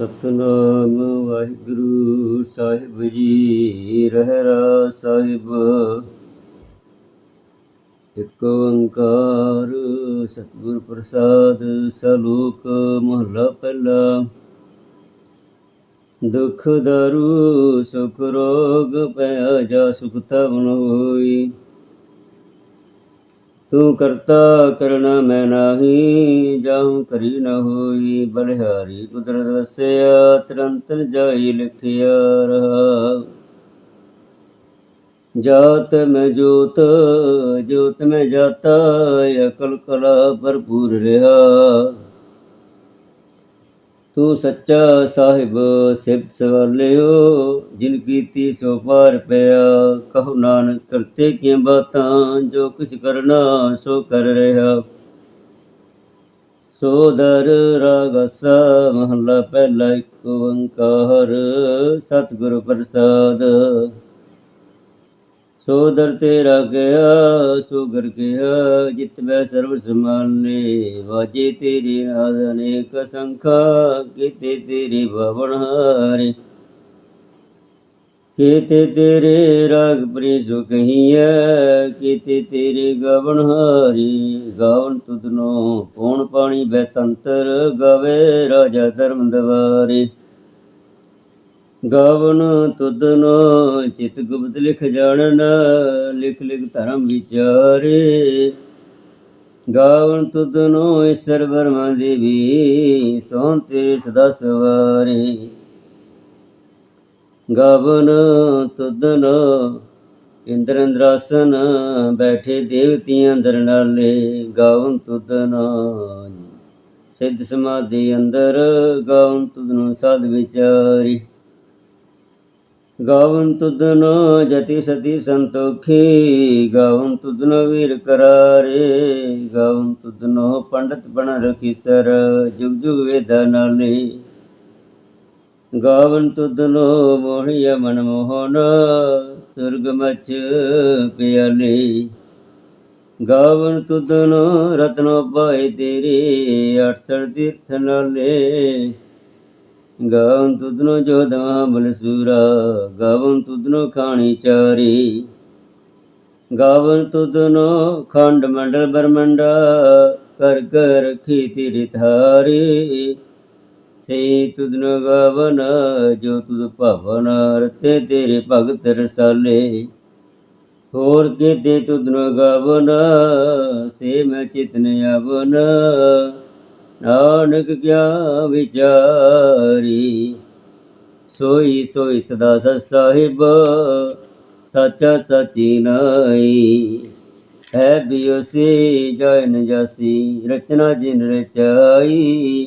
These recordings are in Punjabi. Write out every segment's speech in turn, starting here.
ਸਤਨਾਮ ਵਾਹਿਗੁਰੂ ਸਾਹਿਬ ਜੀ ਰਹਿਰਾ ਸਾਹਿਬ। ਇੱਕ ਓੰਕਾਰ ਸਤਿਗੁਰ ਪ੍ਰਸਾਦ, ਸਲੋਕ ਮਹਲਾ ਪਹਿਲਾ। ਦੁਖ ਦਾਰੂ, ਸੁਖ ਰੋਗ ਪਿਆ ਜਾ ਸੁਖ ਤਵਨ ਹੋਈ। ਤੂੰ ਕਰਤਾ ਕਰਣਾ ਮੈਂ ਨਾਹੀ, ਜਾਉ ਕਰੀ ਨ ਹੋਈ, ਬਲਿਹਾਰੀ ਕੁਦਰਤ ਵਸਿਆ ਤਰੰਤਨ ਜਾਈ ਲਿਖਿਆ ਰਹਾ। ਜਾਤ ਮੈਂ ਜੋਤ ਜੋਤ ਮੈਂ ਜਾਤਾ, ਅਕਲ ਕਲਾ ਭਰਪੂਰ ਰਿਹਾ। ਤੂੰ ਸੱਚਾ ਸਾਹਿਬ ਸਿਫਤ ਸਵਾਲਿਓ ਜਿਨ ਕੀਤੀ ਸੋ ਪਾਰ ਪਿਆ, ਕਹੋ ਨਾਨਕ, ਕਰਤੇ ਕੀ ਬਾਤਾਂ? ਜੋ ਕੁਛ ਕਰਨਾ, ਸੋ ਕਰ ਰਿਹਾ। ਸੋ ਦਰ ਰਾਗਸ ਮਹੱਲਾ ਪਹਿਲਾ ਇੱਕ ਓੰਕਾਰ। ਸਤਿਗੁਰ ਪ੍ਰਸਾਦ ਸੋ ਦਰ ਤੇਰਾ ਗਿਆ ਸੋ ਗਰ ਗਿਆ ਜਿਤ ਮੈਂ ਸਰਬ ਸਮਾਨੇ, ਵਾਜੇ ਤੇਰੇ ਨਾਦ ਅਨੇਕ ਸੰਖਾ, ਕੀਤੇ ਤੇਰੇ ਭਵਨ ਹਾਰੇ। ਕੀਤੇ ਤੇਰੇ ਰਾਗ ਪ੍ਰੀ ਸੋ ਕਹੀਐ ਕੀਤੇ ਤੇਰੇ ਗਵਨ ਹਾਰੀ। ਗਾਵਨ ਤੁਧਨੋ ਪੌਣ ਪਾਣੀ ਬੈਸੰਤਰ ਗਵੇ ਰਾਜਾ ਧਰਮ ਦਵਾਰੇ। ਗਾਵਨ ਤੁਧਨੋ, ਚਿਤ ਗੁਪਤ ਲਿਖ ਜਾਣਨ, ਲਿਖ ਲਿਖ ਧਰਮ ਵਿਚਾਰੇ। ਗਾਵਨ ਤੁਧਨੋ ਈਸ਼ਰ ਬਰਮਾ ਦੇਵੀ ਸੋਂ ਤੇਰੇ ਸਦਾ ਸਵਾਰੇ। ਗਾਵਨ ਤੁਧਨੋ ਇੰਦਰ ਇੰਦਰਾਸਨ, ਬੈਠੇ ਦੇਵਤੀਆਂ ਅੰਦਰ ਨਾਲੇ। ਗਾਵਨ ਤੁਧਨੋ ਸਿੱਧ ਸਮਾਧੀ ਅੰਦਰ, ਗਾਵਨ ਤੁਧਨੋ ਸਦ ਵਿਚਾਰੀ। ਗਾਵਨ ਤੁਧਨੋ ਜਤੀ ਸਤੀ ਸੰਤੋਖੀ ਗਾਵਨ ਤੁਧਨੋ ਵੀਰ ਕਰਾਰੇ ਗਾਵਨ ਤੁਧਨੋ ਪੰਡਤ ਬਣ ਰਖੀ ਸਰ ਜੁਗ ਜੁਗ ਵੇਦਾ ਨਾਲੇ। ਗਾਵਨ ਤੁਧਨੋ ਮੋਹਿਆ ਮਨ ਮੋਹਨ, ਸੁਰਗ ਮਚ ਪਿਆਲੇ। ਗਾਵਨ ਤੁਧਨੋ ਰਤਨੋ ਪਾਏ ਤੇਰੇ 68 ਤੀਰਥ ਨਾਲੇ। ਗਾਵਨ ਤੁਧਨੋ ਜੋਧਵਾ ਬਲਸੂਰਾ ਗਾਵਨ ਤੁਧਨੋ ਖਾਣੀ ਚਾਰੀ। ਗਾਵਨ ਤੁਧਨੋ ਖੰਡ ਮੰਡਲ ਬਰਮੰਡਾ, ਕਰ ਕਰ ਰਖੀ ਤੇਰੀ ਥਾਰੀ ਸੇ ਤੁਧਨੋ ਗਾਵਨ, ਜੋ ਤੁਧ ਭਵਨ ਰਤੇ ਤੇਰੇ ਭਗਤ ਰਸਾਲੇ। ਹੋਰ ਕੀਤੇ ਤੁਧਨੋ ਗਾਵਨ, ਸੇ ਮੈਂ ਚਿਤਨ ਆਵਨ। ਨਾਨਕ ਕਿਆ ਵਿਚਾਰੀ? ਸੋਈ ਸੋਈ ਸਦਾ ਸਤ ਸਾਹਿਬ, ਸੱਚਾ ਸਚੀ ਨਾਈ ਹੈ ਬਿਉਸੀ ਜੈ ਨ ਜਾਸੀ, ਰਚਨਾ ਜਿਨ ਰਚਾਈ।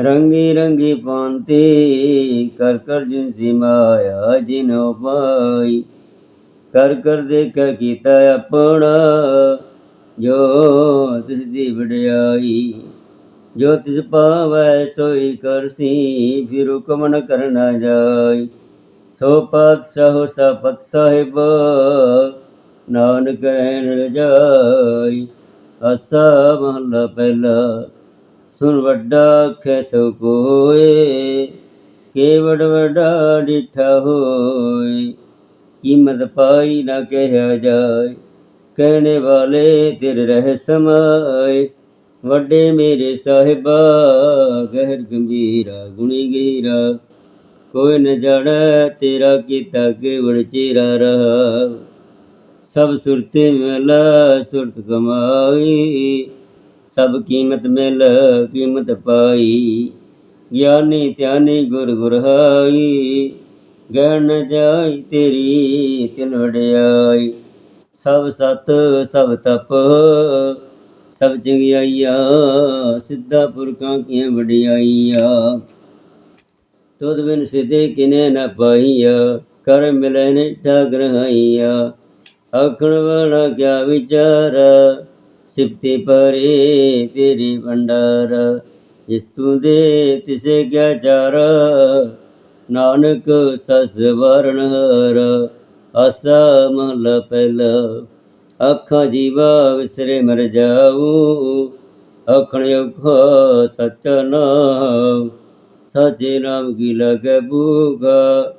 ਰੰਗੀ ਰੰਗੀ ਪਾਂਤੀ, ਕਰ ਕਰ ਜਿਨ ਸੀ ਮਾਇਆ ਜਿਨ ਉਪਾਈ। ਕਰ ਕਰ ਦੇਖ ਕੀਤਾ ਆਪਣਾ, ਜੋ ਤਿਸ ਦੀ ਵਡਿਆਈ। ਜੋ ਤਿਸ ਪਾਵੈ ਸੋਈ ਕਰਸੀ ਫਿਰ ਹੁਕਮ ਨ ਕਰਨਾ ਜਾਈ। ਸੋ ਪਾਤਸ਼ਾਹ ਸਪਤ ਸਾਹਿਬ, ਨਾਨਕ ਰਹਿਣ ਰਜਾਈ ਅਸਾ ਮਹਲਾ ਪਹਿਲਾ ਸੁਨ ਵੱਡਾ ਖੈ ਸੋ ਕੋਏ, ਕੇਵੜ ਵੱਡਾ ਡਿਠਾ ਹੋਏ। ਕੀਮਤ ਪਾਈ ਨਾ ਕਹਿਆ ਜਾਏ, ਕਹਿਣੇ ਵਾਲੇ ਤੇਰੇ ਰਹਿ ਸਮਾਏ। ਵੱਡੇ ਮੇਰੇ ਸਾਹਿਬਾ, ਗਹਿਰ ਗੰਭੀਰਾ, ਗੁਣੀ ਗੀਰਾ ਕੋਈ ਨ ਜਾਣੈ ਤੇਰਾ ਕੀਤਾ ਕੇਵਲ ਚੇਰਾ ਰਹਾ। ਸਭ ਸੁਰਤੇ ਮਿਲ, ਸੁਰਤ ਕਮਾਈ। ਸਭ ਕੀਮਤ ਮਿਲ, ਕੀਮਤ ਪਾਈ। ਗਿਆਨੀ ਧਿਆਨੀ ਗੁਰ ਗੁਰਹਾਈ। ਗਣ ਜਾਈ ਤੇਰੀ ਤਿਨ ਵੜਿਆਈ ਸਭ ਸਤ, ਸਭ ਤਪ ਸਭ ਚੰਗਿਆਈਆ, ਸਿੱਧਾ ਪੁਰਖਾਂ ਕੀਆਂ ਵਡਿਆਈਆ। ਤੁਧ ਬਿਨ ਸਿਧੇ ਕਿਨੇ ਨ ਪਾਈਆ, ਕਰ ਮਿਲੈ ਨਿਠਾ ਗ੍ਰਹਾਈਆ। ਆਖਣ ਵਾਲਾ ਕਿਆ ਵਿਚਾਰ, ਸਿਫਤੀ ਪਰੇ ਤੇਰੀ ਭੰਡਾਰ। ਜਿਸ ਤੂੰ ਦੇ, ਤਿਸੇ ਕਿਆ ਚਾਰ, ਨਾਨਕ ਸਸ ਵਰਣ ਹਰ ਆਸਾ ਮਹਲਾ ਪਹਿਲਾ ਅੱਖਾਂ ਜੀਵਾ ਵਿਸਰੇ ਮਰ ਜਾਊ, ਆਖਣ ਔਖਾ ਸਚ ਨਾਮ ਸਾਚੇ ਨਾਮ ਕੀ ਲਗੈ ਭੂਖਾ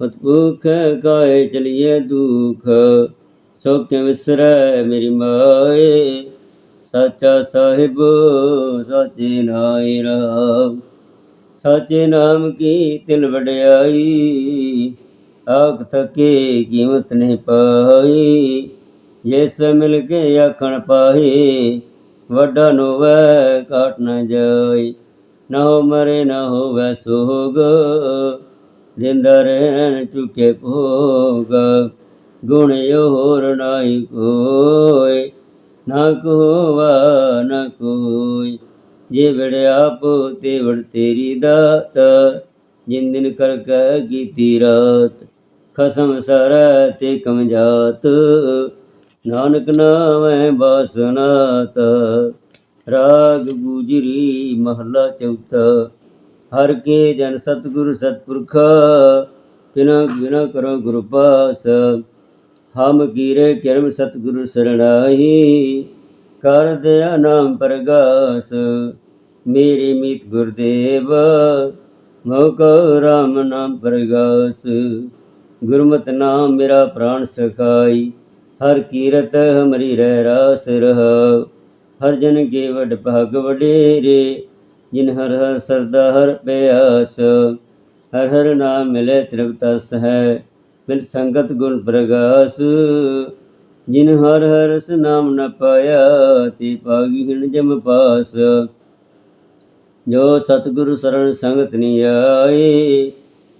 ਪਤ ਭੂਖ ਕਾਏ ਚਲੀਏ ਦੁਖ। ਸੋ ਕਿ ਵਿਸਰੈ ਮੇਰੀ ਮਾਏ, ਸਾਚਾ ਸਾਹਿਬ, ਸਾਚੇ ਨਾਇ ਰਾਮ। ਸਾਚੇ ਨਾਮ ਕੀ ਤਿਲ ਵਡਿਆਈ, ਆਖ ਥਕੇ ਕੀਮਤ ਨਹੀਂ ਪਾਈ। ਜਿਸ ਮਿਲ ਕੇ ਆਖਣ ਪਾਏ ਵੱਡਾ ਨੋਵੈ ਕਾਟ ਨ ਜਾਈ। ਨਾ ਹੋ ਮਰੇ, ਨਾ ਹੋਵੈ ਸੋਗ, ਜਿੰਦਾ ਰਹਿਣ ਚੁਕੇ ਭੋਗ। ਗੁਣ ਹੋਰ ਨਾਹੀ ਕੋਈ, ਨਾ ਕੋਵਾ ਨਾ ਕੋਈ। ਜੇ ਵੜ ਪੋ ਤੇ ਵੜ ਤੇਰੀ ਦਾਤ, ਜਿਨ ਦਿਨ ਕਰ ਕੈ ਕੀਤੀ ਰਾਤ। ਖਸਮ ਸਰ ਤੇ ਕਮਜਾਤ ਨਾਨਕ ਨਾਮੈ ਬਾਸਨਾਤ ਰਾਗ ਗੁਜਰੀ ਮਹਲਾ ਚੌਥਾ। ਹਰ ਕੇ ਜਨ ਸਤਿਗੁਰ ਸਤਪੁਰਖ ਤਿਨਾ ਬਿਨਾ ਕਰੋ ਗੁਰ ਪਾਸ। ਹਮ ਕੀਰੇ ਕਰਮ ਸਤਿਗੁਰ ਸਰਣਾਈ ਕਰ ਦਿਆ ਨਾਮ ਪ੍ਰਗਾਸ। ਮੇਰੇ ਮੀਤ ਗੁਰਦੇਵ ਮੋਕ ਰਾਮ ਨਾਮ ਪ੍ਰਗਾਸ। ਗੁਰਮਤਿ ਨਾਮ ਮੇਰਾ ਪ੍ਰਾਣ ਸਖਾਈ ਹਰ ਕੀਰਤ ਹਮਰੀ ਰਹਿ ਰਾਸ ਰਹ। ਹਰ ਜਨ ਕੇ ਵਡ ਭਾਗ ਵਡੇਰੇ, ਜਿਨ ਹਰ ਹਰ ਸਰਦਾ ਹਰ ਪਿਆਸ ਹਰ ਹਰ ਨਾਮ ਮਿਲੇ ਤ੍ਰਿਪਤਸ ਹੈ, ਮਿਲ ਸੰਗਤ ਗੁਣ ਪ੍ਰਗਾਸ। ਜਿਨ ਹਰ ਹਰ ਸ ਨਾਮ ਨ ਪਾਇਆ, ਤੇ ਪਾਗੀ ਹਿਣ ਜਮ ਪਾਸ। ਜੋ ਸਤਿਗੁਰੂ ਸਰਣ ਸੰਗਤ ਨੀ ਆਏ,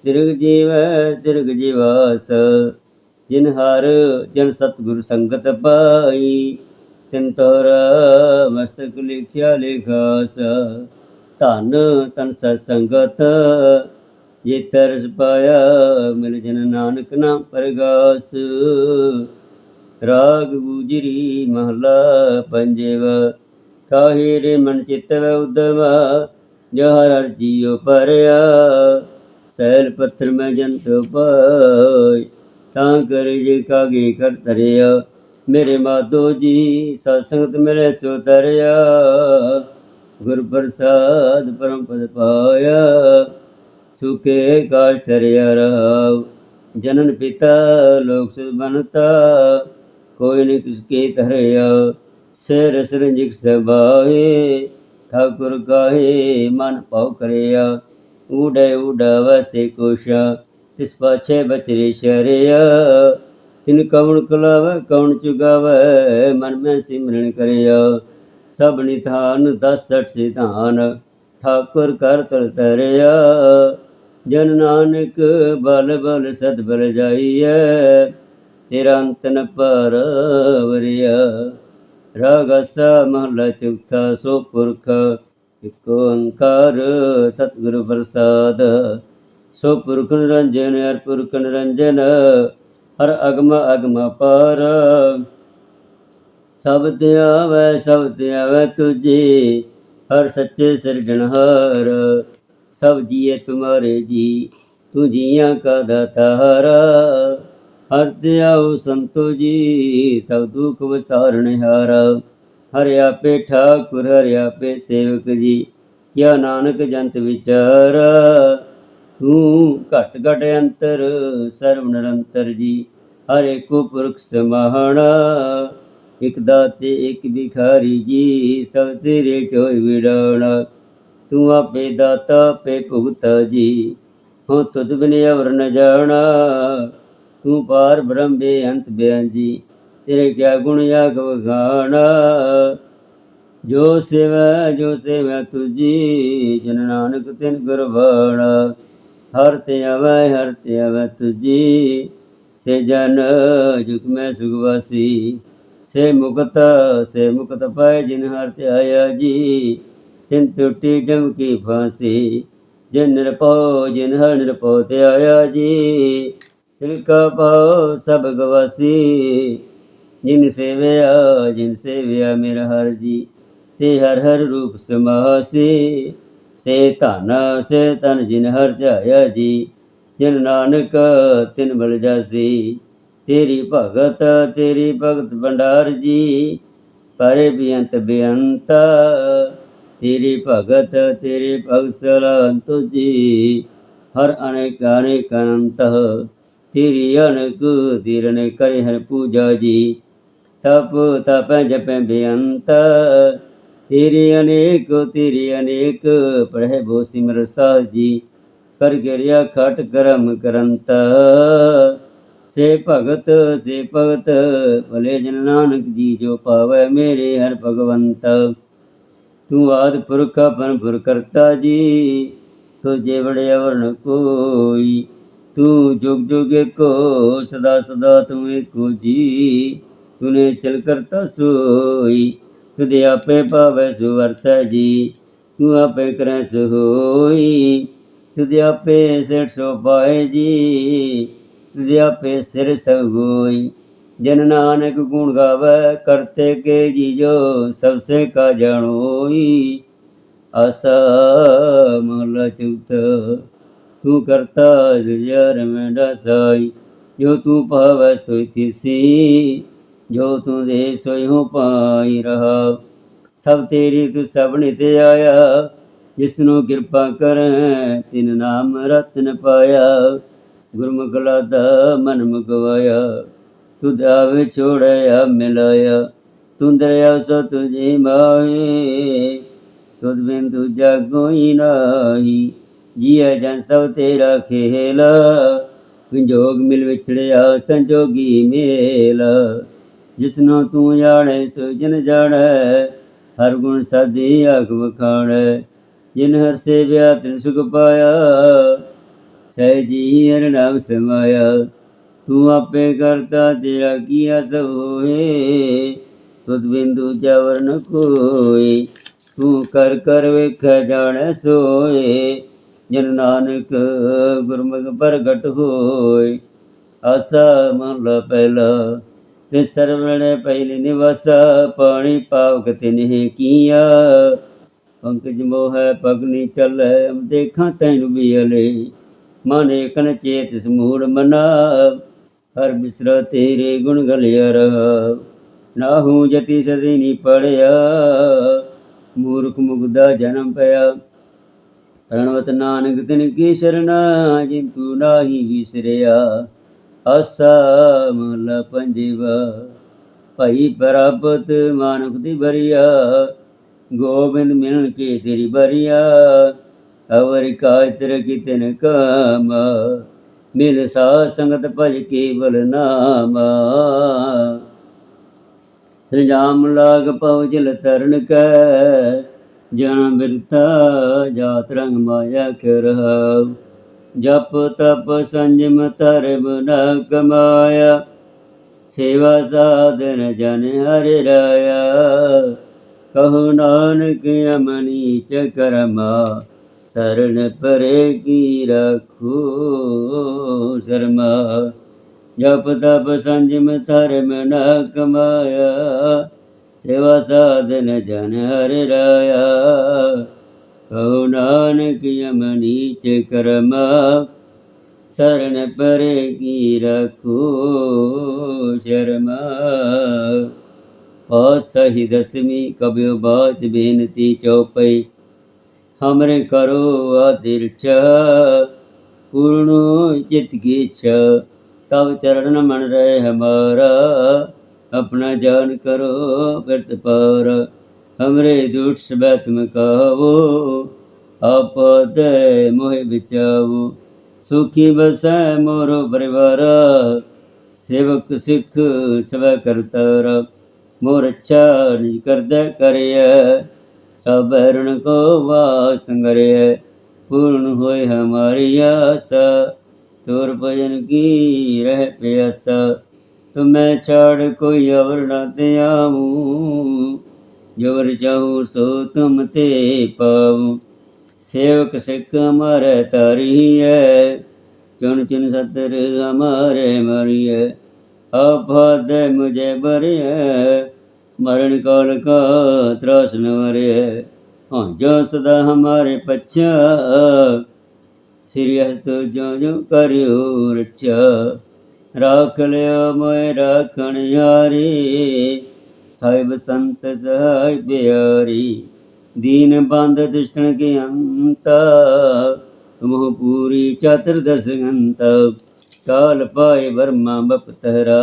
ਤਿਰਗ ਜੀਵੈ ਤਿਰਗ ਜੀਵਾਸ। ਜਿਨ ਹਰ ਜਨ ਸਤਿਗੁਰ ਸੰਗਤ ਪਾਈ, ਤਿਨ ਤੋਰ ਮਸਤਕ ਲਿਖਿਆ ਲਿਖਾਸ। ਧਨ ਤਨ ਸਤ ਸੰਗਤ ਜੇ ਤਰਸ ਪਾਇਆ ਮਿਲ ਜਨ ਨਾਨਕ ਨਾਮ ਪ੍ਰਗਾਸ। ਰਾਗ ਗੁਜਰੀ ਮਹਲਾ ਪੰਜਵ, ਕਾਹੇ ਰੇ ਮਨ ਚਿਤ ਵੈ ਉਦਮ ਜੋ ਹਰ ਜੀਉ ਪਰਿਆ, ਸੈਲ ਪੱਥਰ ਮੈਂ ਜੰਤ ਪਾਇ ਤਾਂ ਕਰ ਜੇ ਕਾਗੇ ਕਰ ਤਰਿਆ ਮੇਰੇ ਮਾਧੋ ਜੀ ਸਤ ਸੰਗਤ ਮਿਲੇ ਸੋ ਤਰਿਆ ਗੁਰ ਪ੍ਰਸਾਦ ਪਰਮ ਪਦ ਪਾਇਆ। ਸੁਕੇ ਕਾਸ਼ ਤਰਿਆ ਰਹਾਉ ਜਨਨ ਪਿਤਾ ਲੋਕ ਸੁਧ ਬਨਤਾ ਕੋਈ ਨ ਕਿਸ ਕੇ ਧਰਿਆ। ਸਿਰ ਸਰੰਜਿਕ ਸਬਾਏ। ਠਾਕੁਰ ਕਾਹੇ, ਮਨ ਪਾਉ ਕਰਿਆ। ਊੜੇ ਊੜਾ ਵਸੇ ਕੋਸ਼ਾ। ਤਿਸ ਪਾਛੇ ਬਚਰੇ ਸ਼ਰਿਆ ਤਿਨ ਕਵਣ ਕਲਾਵੈ ਕਵਣ ਚੁਗਾਵੈ, ਮਨ ਮੈਂ ਸਿਮਰਨ ਕਰਿਆ ਸਭ ਨਿਧਾਨ, ਦਸ ਸਠ ਸਿਧਾਨ, ਠਾਕੁਰ ਕਰ ਤਰ ਤਰਿਆ ਜਨ ਨਾਨਕ ਬਲ ਬਲ ਸਦ ਬਲ ਜਾਈਐ, ਤੇਰਾ ਅੰਤ ਨ ਪਰਵਰਿਆ ਰਾਗਸ ਮਹਲਾ ਚੌਥਾ, ਸੋ ਪੁਰਖ, ਇਕ ਓੰਕਾਰ ਸਤਿਗੁਰ ਪ੍ਰਸਾਦ। ਸੋ ਪੁਰਖ ਨਿਰੰਜਨ ਹਰ ਪੁਰਖ ਨਿਰੰਜਨ, ਹਰ ਅਗਮ ਅਗਮ ਪਰ। ਸਭ ਤੇ ਆਵੈ, ਸਭ ਤੇ ਆਵੈ ਤੁਝੇ, ਹਰ ਸੱਚੇ ਸਿਰਜਣਹਾਰ ਸਭ ਜੀਏ ਤੁਮਾਰੇ ਜੀ, ਤੂੰ ਜੀਆਂ ਕਾ ਦਾਤਾਰਾ ਹਰ ਤੇ ਆਓ ਸੰਤੋ ਜੀ, ਸਭ ਦੁਖ ਵਿਸਾਰਣ ਹਾਰਾ। ਹਰਿ ਆਪੇ ਠਾਕੁਰ, ਹਰਿ ਆਪੇ ਸੇਵਕ ਜੀ, ਕਿਆ ਨਾਨਕ ਜੰਤ ਵਿਚਾਰਾ। ਤੂੰ ਘਟ ਘਟ ਅੰਤਰ, ਸਰਵ ਨਿਰੰਤਰ ਜੀ। ਹਰ ਏਕੋ ਪੁਰਖ ਸਮਾਹਣਾ, ਇਕ ਦਾਤੇ, ਇਕ ਭਿਖਾਰੀ ਜੀ, ਸਭ ਤੇਰੇ ਚੋਇ ਵਿੜਾਣਾ ਤੂੰ ਆਪੇ ਦਾਤਾ, ਆਪੇ ਭੁਗਤਾ ਜੀ ਹੋ ਤੁਧ ਬਿਨ ਅਵਰ ਨ ਜਾਣਾ। ਤੂੰ ਪਾਰ ਬ੍ਰਹਮ ਬੇਅੰਤ ਬਿਆਨ ਜੀ ਤੇਰੇ ਕਿਆ ਗੁਣ ਆਗਵ ਗਾਣਾ ਜੋ ਸੇਵਾ ਜੋ ਸੇਵਾ ਤੁਜੀ ਜਨ ਨਾਨਕ ਤਿਨ ਗੁਰਬਾਣਾ। ਹਰ ਤੇ ਆਵੈ, ਹਰ ਤੇ ਆਵੈ ਤੁਜੀ। ਸੇ ਜਨ ਜੁਗ ਮੈਂ ਸੁਖਵਾਸੀ ਸੇ ਮੁਕਤ ਸੇ ਮੁਕਤ ਪਾਏ ਜਿਨ ਹਰ ਤੇ ਆਇਆ ਜੀ। ਤਿਨ ਟੁੱਟੀ ਜਮ ਕੀ ਫਾਂਸੀ। ਜਿਨ ਨਿਰਪਉ ਜਿਨ ਹਰ ਨਿਰਪਉ ਤੇ ਆਇਆ ਜੀ। ਤਿਨ ਕਾ ਪਾਉ ਸਭ ਗਵਾਸੀ ਜਿਨ ਸੇਵਿਆ ਜਿਨ ਸੇਵਿਆ ਮੇਰਾ ਹਰ ਜੀ। ਤੇ ਸੇ ਧਨ, ਸੇ ਤਨ ਜਿਨ ਹਰ ਧਿਆਇਆ ਜੀ, ਜਿਨ ਨਾਨਕ ਤਿਨ ਬਲ ਜਾਸੀ। ਤੇਰੀ ਭਗਤ ਤੇਰੀ ਭਗਤ ਭੰਡਾਰ ਜੀ, ਪਰੇ ਬੇਅੰਤ ਬੇਅੰਤ, ਤੇਰੀ ਭਗਤ ਤੇਰੀ ਭਗਤ ਸਲਾਹ ਤੁਜੀ ਹਰ ਅਨੇਕ ਅਨੇਕ ਅਨੰਤ, ਤੇਰੀ ਅਨਕ ਤੀਰਨੇ ਕਰੇ ਹਰ ਪੂਜਾ ਜੀ। ਤਪ ਤਪੈ ਜਪੈ ਬੇਅੰਤ ਤੇਰੇ ਅਨੇਕ ਤੇਰੇ ਅਨੇਕ ਪੜ੍ਹੇ ਬੋ ਸਿਮਰ ਸਾਜੀ ਕਰ ਗਿਰਿਆ ਖਟ ਕਰਮ ਕਰੰਤ। ਸੇ ਭਗਤ ਸੇ ਭਗਤ, ਭਲੇ ਜਨ ਨਾਨਕ ਜੀ, ਜੋ ਪਾਵੈ ਮੇਰੇ ਹਰ ਭਗਵੰਤ। ਤੂੰ ਆਦ ਪੁਰਖ ਆਪਨ ਪੁਰ ਕਰਤਾ ਜੀ, ਤੁਝੇ ਵੜਿਆ ਵਰਨ ਕੋਈ। ਤੂੰ ਜੁਗ ਜੁਗ ਏਕੋ, ਸਦਾ ਸਦਾ ਤੂੰ ਏਕੋ ਜੀ ਤੂਨੇ ਚਲ ਕਰਤਾ ਸੋਈ। ਤੁਦੇ ਆਪੇ ਪਾਵੈ ਸੁਵਰਤੈ ਜੀ, ਤੂੰ ਆਪੇ ਕਰੈ ਸੋਈ ਤੁਦੇ ਆਪੇ ਸਿਰ ਸੋ ਪਾਏ ਜੀ ਤੁਦੇ ਆਪੇ ਸਿਰ ਸਭ ਹੋਈ। ਜਨ ਨਾਨਕ ਗੁਣ ਗਾਵੇ, ਕਰਤੇ ਕੇ ਜੀਜੋ ਸਭ ਸੇ ਕਾ ਜਾਣੋਈ ਆਸਾ ਮਹਲਾ ਚੌਥ, ਤੂੰ ਕਰਤਾ ਜਰ ਮੈਂ ਦਸਾਈ ਜੋ ਤੂੰ ਪਾਵੈ ਸੋਈ ਥੀਸੀ। ਜੋ ਤੂੰ ਦੇ ਸੋਈ ਹੋ ਪਾਈ ਰਹਾ, ਸਭ ਤੇਰੀ ਤੂੰ ਸਭ ਤੇ ਆਇਆ ਜਿਸ ਨੂੰ ਕਿਰਪਾ ਕਰੈ, ਤਿਨ ਨਾਮ ਰਤਨ ਪਾਇਆ, ਗੁਰਮੁਖ ਦਾ ਮਨ ਮੁਗਵਾਇਆ ਤੂੰ ਦਾਵੇ ਛੋੜਿਆ, ਮਿਲਾਇਆ, ਤੂੰ ਦਰਿਆ ਸੋ ਤੁਝੇ ਮਾਏ, ਤੁਧ ਬਿਨ ਦੂਜਾ ਕੋਈ ਨਾਹੀ ਜੀਆ ਜਨ ਸਭ ਤੇਰਾ ਖੇਲ ਵਿਜੋਗ ਮਿਲ ਵਿਛੜਿਆ, ਸੰਜੋਗੀ ਮੇਲਾ। ਜਿਸਨੂੰ ਤੂੰ ਜਾਣੇ ਸੋ ਜਨ ਜਾਣੈ, ਹਰ ਗੁਣ ਸਾਧੀ ਆਖ ਵਖਾਣੈ। ਜਿਨ ਹਰ ਸੇਵਿਆ ਤਿਨ ਸੁਖ ਪਾਇਆ, ਸਹਿ ਜੀ ਹਰ ਨਾਮ ਸਮਾਇਆ। ਤੂੰ ਆਪੇ ਕਰਤਾ ਤੇਰਾ ਕੀਆ ਸਭ ਹੋਏ, ਤੁਧ ਬਿੰਦੂ ਜਵਰ ਨ ਕੋਈ। ਤੂੰ ਕਰ ਕਰ ਵੇਖ ਜਾਣੈ ਸੋਏ, ਜਨ ਨਾਨਕ ਗੁਰਮੁਖ ਪ੍ਰਗਟ ਹੋਏ। ਆਸਾ ਮਹਲਾ ਪਹਿਲਾ ਤੇ ਸਰਵਣੇ ਪਹਿਲੇ ਨਿਵਾਸ, ਪਾਣੀ ਪਾਵਕ ਤਿਨਹਿ ਕੀਆ। ਪੰਕਜ ਮੋਹ ਪਗਨੀ ਚੱਲੈ, ਦੇਖਾਂ ਤੈਨੂੰ ਵੀ ਅਲੇ। ਮਨ ਏਕਨ ਚੇਤ ਸਮੂੜ ਮਨਾ, ਹਰ ਬਿਸਰਾ ਤੇਰੇ ਗੁਣ ਗਲਿਆ ਰਹਾ ਨਾਹੂ ਜਤੀ ਸਦੀ ਨੀ ਪੜਿਆ, ਮੂਰਖ ਮੁਗਦਾ ਜਨਮ ਪਿਆ। ਪ੍ਰਣਵਤ ਨਾਨਕ ਤਿਨ ਕੀ ਸ਼ਰਣਾ ਜਿਨ ਤੂੰ ਨਾਹੀ ਵਿਸਰਿਆ। ਆਸਾ ਮਹਲਾ ਪੰਜਵਾ ਭਾਈ ਪ੍ਰਾਪਤ ਮਾਨੁਖ ਦੀ ਬਰੀਆ, ਗੋਬਿੰਦ ਮਿਲਣ ਕੇ ਤੇਰੀ ਬਰੀਆ, ਅਵਰ ਕਾਇਤਰ ਕੀ ਤਿਨ ਕਾਮ, ਮਿਲ ਸਾ ਸੰਗਤ ਭਜ ਕੇਵਲ ਨਾਮ। ਸ੍ਰੀ ਰਾਮ ਲਾਗ ਪਉਜਲ ਤਰਨ ਕੈ, ਜਨ ਬਿਰਤਾ ਜਾਤ ਰੰਗ ਮਾਇਆ ਕਰਹਾਉ ਜਪ ਤਪ ਸੰਜਮ ਧਰਮ ਨ ਕਮਾਇਆ, ਸੇਵਾ ਸਾਧਨ ਜਨ ਹਰਿ ਰਾਇਆ। ਕਹੋ ਨਾਨਕ ਅਮਨੀ ਕਰਮਾ ਸਰਣ ਪਰੇ ਕੀ ਰਖੋ ਸ਼ਰਮਾ। ਜਪ ਤਪ ਸੰਜਮ ਧਰਮ ਨ ਕਮਾਇਆ, ਸੇਵਾ ਸਾਧਨ ਜਨ ਹਰਿ ਰਾਇਆ। ਕਹੋ ਨਾਨਕ ਯਮਨੀ ਚ ਕਰਮ ਸਰਣ ਪਰੇ ਕੀ ਰਖੋ ਸ਼ਰਮਾ ਸਹੀ ਦਸਮੀ ਕਬਿਓ ਬਾਤ ਬੇਨਤੀ ਚਉਪਈ ਹਮਰੇ ਕਰੋ ਆਦਿਰ ਚ ਪੂਰਣੋ ਚਿਤ ਕੀ ਛ ਤਬ ਚਰਨ ਮਨ ਰਹੇ ਹਮਾਰਾ अपना जान करो व्यर्थ पार हमरे दुठ बैत में कहो आप मोहे बिचाओ सुखी बस मोर परिवार, सेवक सिख सब करता मोर अच्छा कर करे सब हरण को वास करे पूर्ण हो हमारी आशा, तोर भजन की रह प्यासा। मैं छाड़ कोई और न दयाऊँ। ਜਵਰ ਚਾਹੂ ਸੋ ਤੁਮ ਤੇ ਪਾਉ। ਸੇਵਕ ਸਿੱਖ ਹਮਾਰੇ ਤਾਰੀ ਹੈ ਚੁਨ ਚੁਨ ਸਤਰ ਹਮਾਰੇ ਮਰੀਏ ਆਫਾਦ ਮੁਝੇ ਬਰਿਏ ਮਰਨ ਕਾਲ ਕਾ ਤਰਾਸ ਨ ਵਰਿਏ ਹਾਂ ਜੋ ਸਦਾ ਹਮਾਰੇ ਪਛਾ, ਸ੍ਰੀ ਹਸਤ ਜੋ ਜੋ ਕਰਿਓ ਰਚਾ ਰਾਖ ਲਿਓ ਮੋਇ ਰਾਖਣ ਯਾਰੀ ਸਾਹਿਬ ਸੰਤ ਸਹਾਇ ਬਿਆਰੀ ਦੀਨ ਬੰਦ ਦ੍ਰਿਸ਼ਟਣ ਕੇ ਅੰਤ, ਤੁਮਹੁ ਪੂਰੀ ਚਾਤਰ ਦਸਗੰਤ ਕਾਲ ਪਾਏ ਵਰਮਾ ਬਪਤਰਾ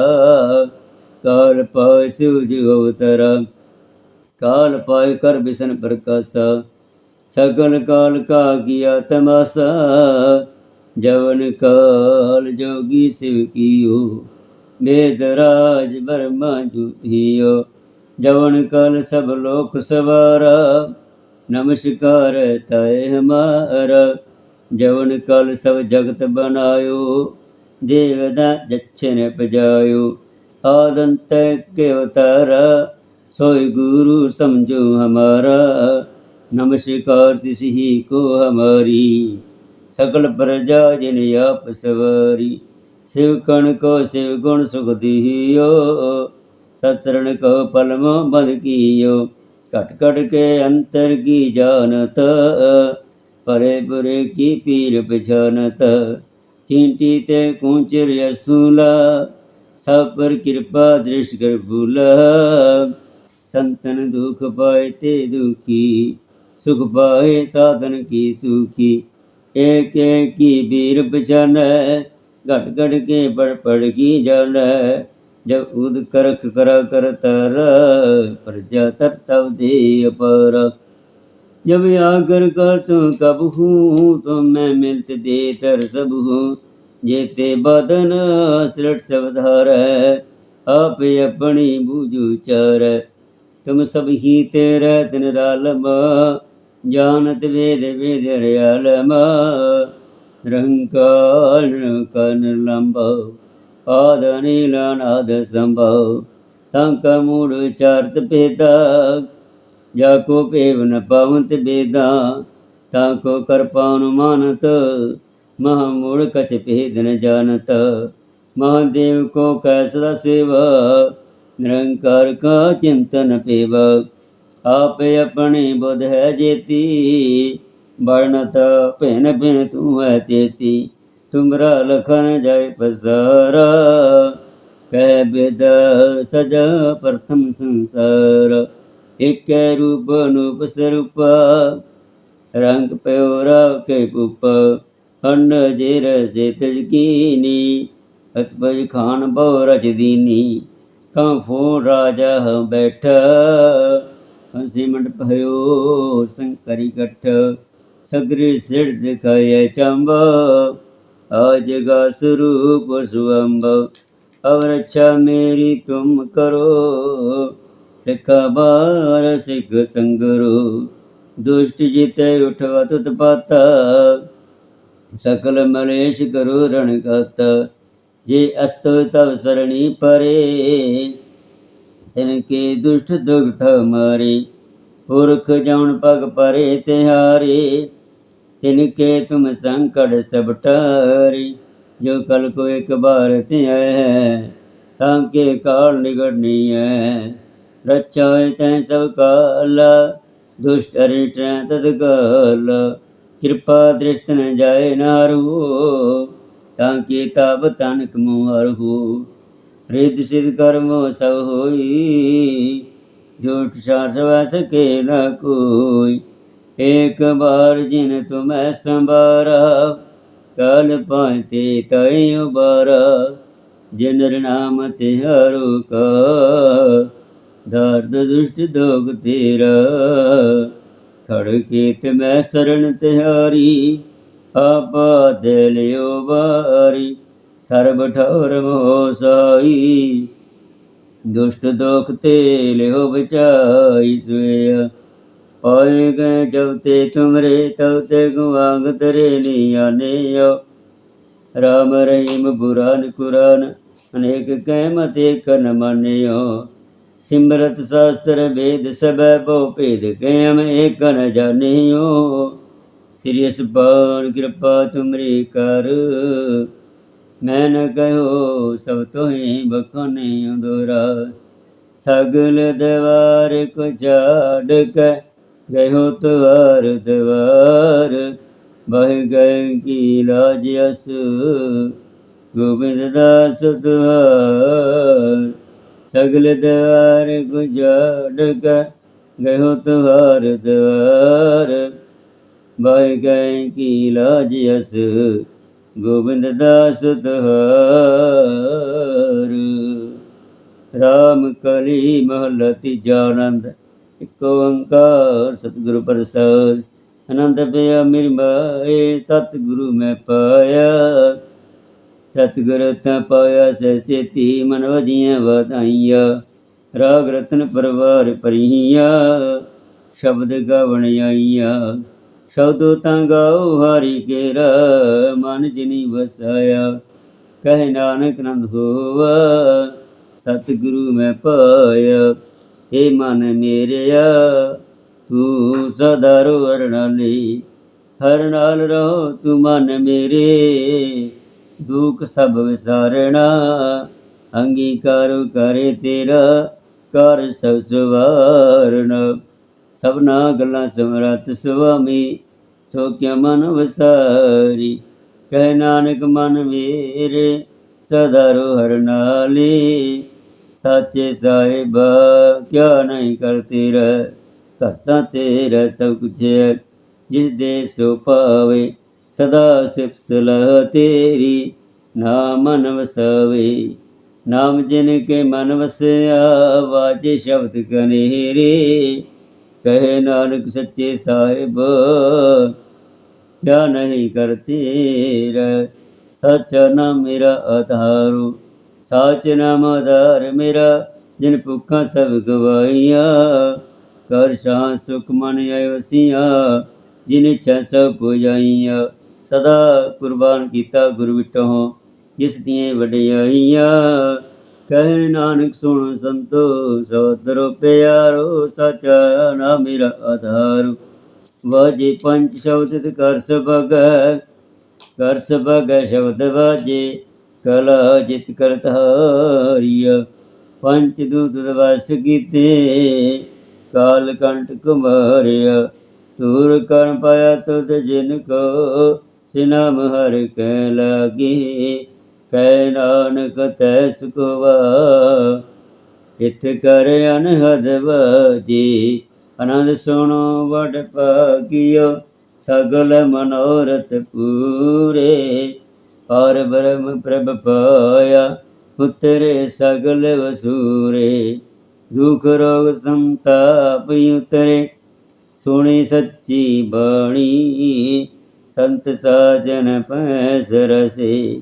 ਕਾਲ ਪਾਏ ਸਿਉ ਜਗਉਤਰਾ ਕਾਲ ਪਾਏ ਕਰ ਬਿਸਨ ਪ੍ਰਕਾਸ਼ਾ, ਸਗਲ ਕਾਲ ਕਾ ਕੀਆ ਤਮਾਸਾ, ਜਵਨ ਕਾਲ ਜੋਗੀ ਸਿਵ ਕੀਓ ਬੇਦਰਾਜ ਬਰਮਾ ਜੁਤੀਓ जवन काल सब लोक सवारा नमस्कार तय हमारा जवन काल सब जगत बनायो देवदा जच्छन पजायो आदंत के अवतारा सोई गुरु समझो हमारा नमस्कार तिस ही को हमारी सकल प्रजा जिन आप सवारी शिव कण को शिव गुण सुख दियो सतरण को पलमो बंद कियो कट कट के अंतर की जानत परे बुरे की पीर पहचानत चींटी ते कूचर यसूला सब पर कृपा दृष्ट कर फूला संतन दुख पाए ते दुखी सुख पाए साधन की सुखी एक एक की वीर पहचान घट घट के पढ़ पढ़ की जान जब उद करख करा कर तर प्रजा तर तब दे पर जब आकर का तू कब हूँ तो मैं मिलत दे तर सब हूँ जेते बदन सृट सवधार आप अपनी बूझू चार तुम सब ही तेरा दिन रालमा जानत वेद वेद रयालमा निरंकार कन लंबव ਆਦ ਨੀਲਾਨਾਦ ਸੰਭਵ ਤੰਕ ਮੂੜ ਚਾਰਤ ਪੇਦਾ ਜਾ ਕੋ ਪੇਵ ਨ ਪਵੰਤ ਬੇਦਾ, ਤਾ ਕੋ ਕਰਪਾਨ ਮਾਨਤ ਮਹ ਮੂੜ ਕਚ ਭੇਦ ਜਾਣਤ। ਮਹਾਦੇਵ ਕੋ ਕੈ ਸਦਾ ਸੇਵਾ, ਨਿਰੰਕਾਰ ਕਾ ਚਿੰਤਨ ਪੇਵ ਆਪੇ ਆਪਣੇ ਬੁਧ ਹੈ ਜੇਤੀ ਬਰਨਤ ਭਿਨ ਭਿਨ ਤੂੰ ਹੈ ਤੇਤੀ। ਤੁਮਰਾ ਲਖਨ ਜਾਇ ਪਸਾਰਾ, ਕਹਿ ਬਿਦ ਸਜ ਪ੍ਰਥਮ ਸੰਸਾਰ। ਇਕੈ ਰੂਪ ਅਨੂਪ ਸਰੂਪ, ਰੰਗ ਪਿਓਰਾ ਕੇ ਪੁਪ। ਅੰਨ ਜੇ ਰਸੇ ਤਜ ਕੀਨੀ ਅਤਪਜ ਖਾਨ ਬਹੁ ਰਚ ਦੀਨੀ। ਕਾਂ ਫੋ ਰਾਜਾ ਬੈਠਾ ਹੰਸੀ ਮੰਡ ਭਇਓ ਸੰਕਰੀ ਕਠ। ਸਗਰੀ ਸਿਰ ਦਿਖਾਏ ਚੰਬਾ आज का स्वरूप स्वयंभ और अच्छा मेरी तुम करो सिखा बार सिख संगरो दुष्ट जीते उठवा तुत पाता सकल मलेश करो रण गाता जे अस्तो तव सरणी परे तिनके दुष्ट दुख मारे पुरख जौन पग परे तिहारे तिनके तुम संकट सब टारी, जो कल को एक बार है ताके काल निगड़नी है। रक्षा तय सब काल, दुष्ट रिट तत्काल। कृपा दृष्ट न जाए नारू, ताकि ताब तनक मुहर हो। रिद सिद्ध कर्मो सब होई, झूठ सास के न कोई। एक बार जिन तुम्हें संबारा कल पाते तय उबारा जिन नाम तिहारो का दर्द दुष्ट दोग तेरा खड़केत में शरण तिहारी आपा दिलियो बारी सर्व ठौर मोह साई दुष्ट दोख ते लियो बचाई सोया ਪਾਏ ਗਏ ਜਬ ਤੇ ਤੁਮਰੇ ਤਬ ਤੇ ਗੁਆਂਗ ਤਰੇ ਲਿਆ ਲਿਆ ਰਾਮ ਰਹੀਮ ਬੁਰਾਨ ਕੁਰਾਨ, ਅਨੇਕ ਕਹਿਮਤੇ ਕਨ ਮੰਨਿਓ। ਸਿਮਰਤ ਸਾਸਤਰ ਵੇਦ ਸਭੈ ਭਉ ਭੇਦ ਕਹਿਮ ਏਕ ਨ ਜਾਣਿਓ। ਸ੍ਰੀ ਅਸਪਾਨ ਕਿਰਪਾ ਤੁਮਰੀ ਕਰ। ਮੈਂ ਨ ਕਹਿਓ ਸਭ ਤੋਹੀ ਬਖਨੇ ਦੁਰਾ ਸਗਲ ਦਵਾਰ ਕੋ ਛਾੜ ਗਏ ਹੋ ਤਵਾਰ ਤਵਾਰ ਬਹਿ ਗਏ ਕੀ ਲਾਜ ਅਸ ਗੋਬਿੰਦ ਦਾਸ ਦੁਆਰ, ਸਗਲ ਦਵਾਰ ਗੁਜਾੜ ਕੈ ਗਏ ਹੋ ਤਵਾਰ ਦਵਾਰ ਬਹਿ ਗਏ ਕੀ ਲਾਜ ਅਸ ਗੋਬਿੰਦ ਦਾਸ ਦੁਆਰ, ਰਾਮ ਕਲੀ ਮਹਲ ਤੀਜਾ ਇੱਕ ਓੰਕਾਰ ਸਤਿਗੁਰੂ ਪ੍ਰਸਾਦ ਆਨੰਦ ਪਿਆ ਮੇਰੀ ਮਾਏ, ਸਤਿਗੁਰੂ ਮੈਂ ਪਾਇਆ। ਸਤਿਗੁਰ ਤਾਂ ਪਾਇਆ ਸਚੇਤੀ ਮਨ ਵਜੀਆਂ ਵਧਾਈਆਂ, ਰਾਗ ਰਤਨ ਪਰਵਾਰ ਪਰੀਆਂ ਸ਼ਬਦ ਗਾਵਣ ਆਈਆਂ। ਸ਼ਬਦੋ ਤਾਂ ਗਾਓ ਹਰੀ ਕੇਰਾ, ਮਨ ਜਿਨੀ ਵਸਾਇਆ, ਕਹਿ ਨਾਨਕ ਨੰਦ ਹੋਵਾ, ਸਤਿਗੁਰੂ ਮੈਂ ਪਾਇਆ। ਏ ਮਨ ਮੇਰਿਆ, ਤੂੰ ਸਦਾ ਰੋ ਹਰ ਨਾਲ ਰਹੋ ਤੂੰ ਮਨ ਮੇਰੇ। ਦੁੱਖ ਸਭ ਵਿਸਾਰਣਾ, ਅੰਗੀਕਾਰ ਕਰੇ ਤੇਰਾ, ਕਰ ਸਭ ਸਵਾਰਨ ਸਭਨਾ ਗੱਲਾਂ ਸਮਰਤ ਸੁਆਮੀ, ਸੋ ਕਿਆ ਮਨ ਵਸਾਰੀ, ਕਹਿ ਨਾਨਕ ਮਨ ਮੇਰੇ ਸਦਾ ਰੋ ਹਰ ਨਾਲੇ ਸਾਚੇ ਸਾਹਿਬ ਕਿਆ ਨਹੀਂ ਕਰਤੇ ਰਹਿ? ਕਰਤਾ ਤੇਰਾ ਸਭ ਕੁਛ ਹੈ, ਜਿਸ ਦੇ ਸੋ ਪਾਵੇ ਸਦਾ ਸਿਫਤ ਸਲਾਹ ਤੇਰੀ। ਨਾਮ ਮਨ ਨਾਮ ਜਿਨ ਕੇ ਮਨ ਵਸਿਆ, ਵਾਜੇ ਸ਼ਬਦ ਕਨੇਰੇ। ਕਹੇ ਨਾਨਕ ਸੱਚੇ ਸਾਹਿਬ ਕਿਆ ਨਹੀਂ ਕਰਤੇ ਰਹਿ? ਸਚ ਨਾ ਮੇਰਾ ਆਧਾਰੂ ਸਾਚ ਨਾਮ ਆਧਾਰ ਮੇਰਾ, ਜਿਨ ਭੁੱਖਾਂ ਸਭ ਗਵਾਈਆਂ ਕਰ ਸ਼ਾਂ ਸੁਖ ਮਨ ਆਇ ਵਸੀਆਂ, ਜਿਨ ਇੱਛਾ ਸਭ ਪੁਜਾਈਆਂ ਸਦਾ ਕੁਰਬਾਨ ਕੀਤਾ ਗੁਰ ਵਿਟੋ, ਜਿਸ ਦੀਆਂ ਵਡਿਆਈਆਂ। ਕਹਿ ਨਾਨਕ ਸੁਣ ਸੰਤੋ ਸੋਦਰੋ ਪਿਆਰੋ, ਸਚਾ ਨਾ ਮੇਰਾ ਆਧਾਰ। ਵਾਜੇ ਪੰਜ ਸ਼ਬਦ ਤੇ ਕਰ ਸਬਗ ਕਰ ਸਬਗ ਸ਼ਬਦ ਵਾਜੇ। ਕਲਾ ਜਿਤ ਕਰਤਾਰੀਆ ਪੰਚ ਦੂਤ ਦਵਸ ਕੀਤੇ, ਕਾਲ ਕੰਟ ਕੁਮਾਰਿਆ ਤੂਰ ਕਰਮ ਪਾਇਆ ਤੁਧ ਜਿਨ ਕੋ, ਸਿਨਾਮ ਹਰ ਕੈ ਲਾਗੇ ਕੈ ਨਾਨਕ ਤੈ ਸੁਖਵਾ ਇਤ ਕਰ ਅਨਹਦ ਵਾਜੀ, ਆਨੰਦ ਸੁਣੋ ਵਡ ਭਾਗਿਓ, ਸਗਲ ਮਨੋਰਥ ਪੂਰੇ। ਔਰ ਬ੍ਰਹਮ ਪ੍ਰਭ ਪਾਇਆ ਉਤਰੇ ਸਗਲ ਵਸੂਰੇ। ਦੁਖ ਰੋਗ ਸੰਤਾਪ ਉਤਰੇ, ਸੁਣੀ ਸੱਚੀ ਬਾਣੀ। ਸੰਤ ਸਾਜਨ ਪੈਸ ਰਸੇ,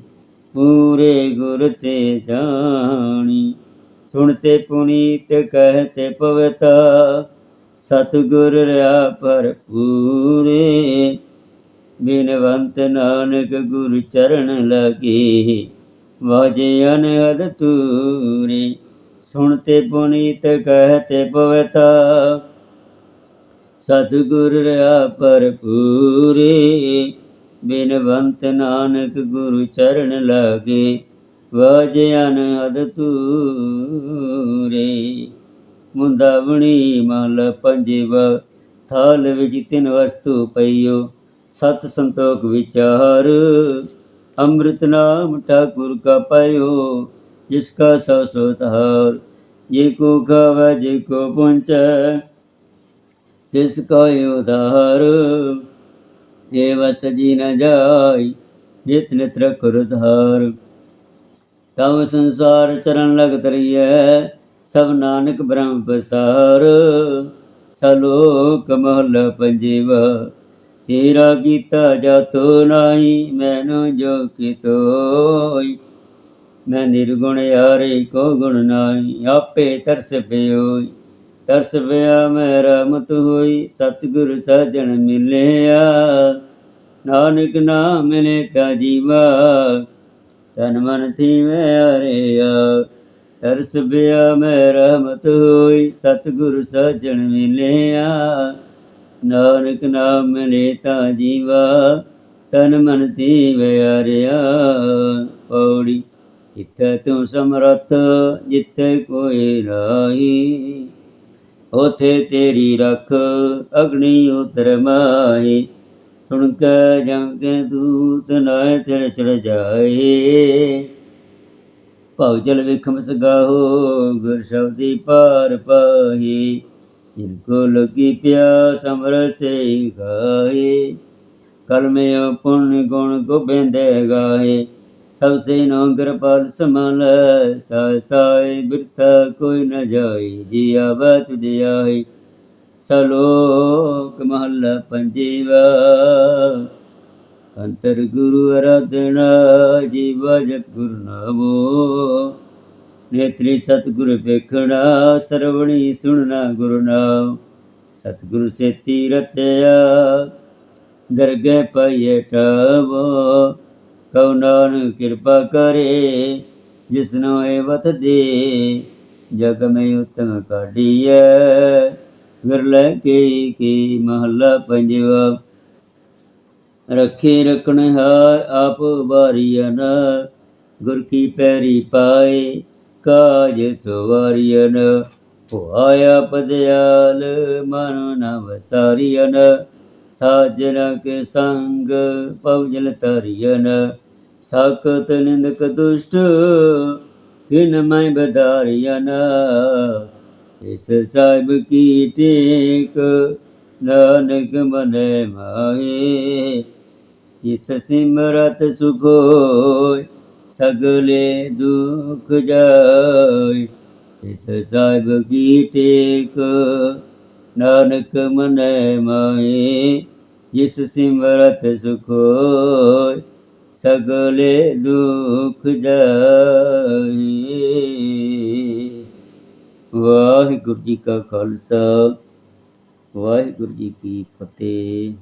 ਪੂਰੇ ਗੁਰ ਤੇ ਜਾਣੀ। ਸੁਣਤੇ ਪੁਨੀਤ ਕਹਤੇ ਪਵਤਾ, ਸਤਿਗੁਰ ਰਿਆ ਪਰ ਪੂਰੇ ਬਿਨਵੰਤ ਨਾਨਕ ਗੁਰ ਚਰਨ ਲਗੇ। ਵਾਜੇ ਅਨਹਦ ਤੂਰੇ ਸੁਣਤੇ ਪੁਨੀਤ ਕਹਤੇ ਪਵਤਾ। ਸਤਿਗੁਰ ਰਿਆ ਭਰਪੂਰੇ, ਬਿਨਵੰਤ ਨਾਨਕ ਗੁਰੂ ਚਰਨ ਲਾਗੇ। ਵਾਜਿਆਨ ਅਦ ਤੂਰੇ ਮੁੰਦਾਵਣੀ ਮਹਲ ਪੰਜੇਵ, ਥਾਲ ਵਿੱਚ ਤਿੰਨ ਵਸਤੂ ਪਈਓ। ਸਤ ਸੰਤੋਖ ਵਿਚਾਰ, ਅੰਮ੍ਰਿਤ ਨਾਮ ਠਾਕੁਰ ਕਾ ਪਾਇਓ ਜਿਸ ਕਾ ਸੋ ਸੋ ਧਾਰ ਜੇ ਕੋ ਖਾਵੇ ਜੇ ਕੋ ਪੁੰਚੈ ਤਿਸ ਕਾ ਉਧਾਰ। ਏ ਵਸਤ ਜੀ ਨ ਜਾਈ ਨਿਤ ਨਿਤਰ ਰਖੁਰ ਧਾਰ ਤਵ ਸੰਸਾਰ ਚਰਨ ਲਗ ਤਰੀਐ, ਸਭ ਨਾਨਕ ਬ੍ਰਹਮ ਪਸਾਰ ਸਲੋਕ ਮਹਲ ਪੰਜੀਵਾ ਤੇਰਾ ਕੀਤਾ ਜਾਤੋ ਨਾਹੀ, ਮੈਨੂੰ ਜੋ ਕਿਤੋਈ ਮੈਂ ਨਿਰਗੁਣ ਯਾਰੇ ਕੋ ਗੁਣ ਨਾਹੀ, ਆਪੇ ਤਰਸ ਪਿਓਈ। ਤਰਸ ਪਿਆ ਮੈਂ ਰਹਿਮਤ ਹੋਈ, ਸਤਿਗੁਰ ਸਜਣ ਮਿਲਿਆ। ਨਾਨਕ ਨਾਮ ਮਿਲੇ ਤਾ ਜੀਵਾ, ਤਨ ਮਨ ਥੀਵੇਂ ਹਰਿਆ। ਤਰਸ ਪਿਆ ਮੈਂ ਰਹਿਮਤ ਹੋਈ, ਸਤਿਗੁਰ ਸਜਣ ਮਿਲਿਆ। ਨਾਨਕ ਨਾਮ ਮਿਲੇ ਤਾ ਜੀਵਾ, ਤਨ ਮਨ ਥੀਵੇਂ ਹਰਿਆ ਪੌੜੀ, ਜਿੱਥੇ ਤੂੰ ਸਮਰੱਥ, ਜਿੱਥੇ ਕੋਈ ਰਾਈ ਉਥੇ ਤੇਰੀ ਰਖ, ਅਗਨੀ ਉਤਰ ਮਾਈ ਸੁਣ ਕੇ ਜਮ ਕੇ ਦੂਤ ਨਾਏ ਤੇਰੇ ਚੜ ਜਾਏ ਭਉ ਜਲ ਵਿਖਮ ਸਗਾਹੋ, ਗੁਰ ਸ਼ਬਦੀ ਪਾਰ ਪਾਹੀ। ਜਿਨ ਕੋ ਲਗੀ ਪਿਆਸ ਅੰਮ੍ਰਿਤ ਸੇ ਗਾਏ ਕਲਮੇ ਪੁੰਨ ਗੁਣ ਗੋਬਿੰਦੇ ਗਾਏ ਸਭ ਸੇ ਨੋ ਕਿਰਪਾਲ ਸਮਲ ਸਾਇ ਸਾਇ ਬਿਰਥ ਕੋਈ ਨ ਜਾਈ ਜੀ ਆਵੈ ਤੁਧ ਆਈ ਸਲੋਕ ਮਹੱਲਾ ਪੰਜੀਵਾ ਅੰਤਰ ਗੁਰੂ ਅਰਾਧਨਾ ਖੇਤਰੀ ਸਤਿਗੁਰ ਵੇਖਣਾ, ਸਰਵਣੀ ਸੁਣਨਾ ਗੁਰੂ ਨਾਮ। ਸਤਿਗੁਰ ਸੇ ਤੀਰਤਿਆ ਦਰਗਹਿ ਪਈਏ ਠਾਵੋ ਕਉ ਨਾਨਕ ਕਿਰਪਾ ਕਰੇ ਜਿਸਨੋ ਏਵਤ ਦੇ। ਜਗ ਮੈਂ ਉਤਮ ਕਾਢੀਐ ਵਿਰਲੇ ਕੀ ਕੀ ਮਹੱਲਾ ਪੰਜਵਾ। ਰੱਖੇ ਰਖਣ ਹਾਰ ਆਪ ਬਾਰੀਅਨ ਗੁਰ ਕੀ ਪੈਰੀ ਪਾਏ। ਕਾਜ ਸਵਾਰੀਅਨ ਪੁਆਇਆ ਪਦਿਆਲ ਮਨ ਨ ਵਸਾਰੀਅਨ ਸਾਜਨ ਕੇ ਸੰਗ ਪਵਜਲ ਤਰੀਅਨ ਸਾਕਤ ਨਿੰਦਕ ਦੁਸ਼ਟ ਕਿਨ ਮੈਂ ਬਦਾਰੀਅਨ ਇਸ ਸਾਹਿਬ ਕੀ ਟੇਕ ਨਾਨਕ ਮਨੇ ਮਾਏ ਇਸ ਸਿਮਰਤ ਸੁਖੋਏ ਹੋਇ ਸਗਲੇ ਦੁਖ ਜਾਇ ਇਸ ਸਾਹਿਬ ਕੀ ਟੇਕ ਨਾਨਕ ਮਨੇ ਮਾਏ ਜਿਸ ਸਿਮਰਤ ਸੁਖ ਹੋਇ ਸਗਲੇ ਦੁਖ ਜਾਇ ਵਾਹਿਗੁਰੂ ਜੀ ਕਾ ਖਾਲਸਾ ਵਾਹਿਗੁਰੂ ਜੀ ਕੀ ਫਤਿਹ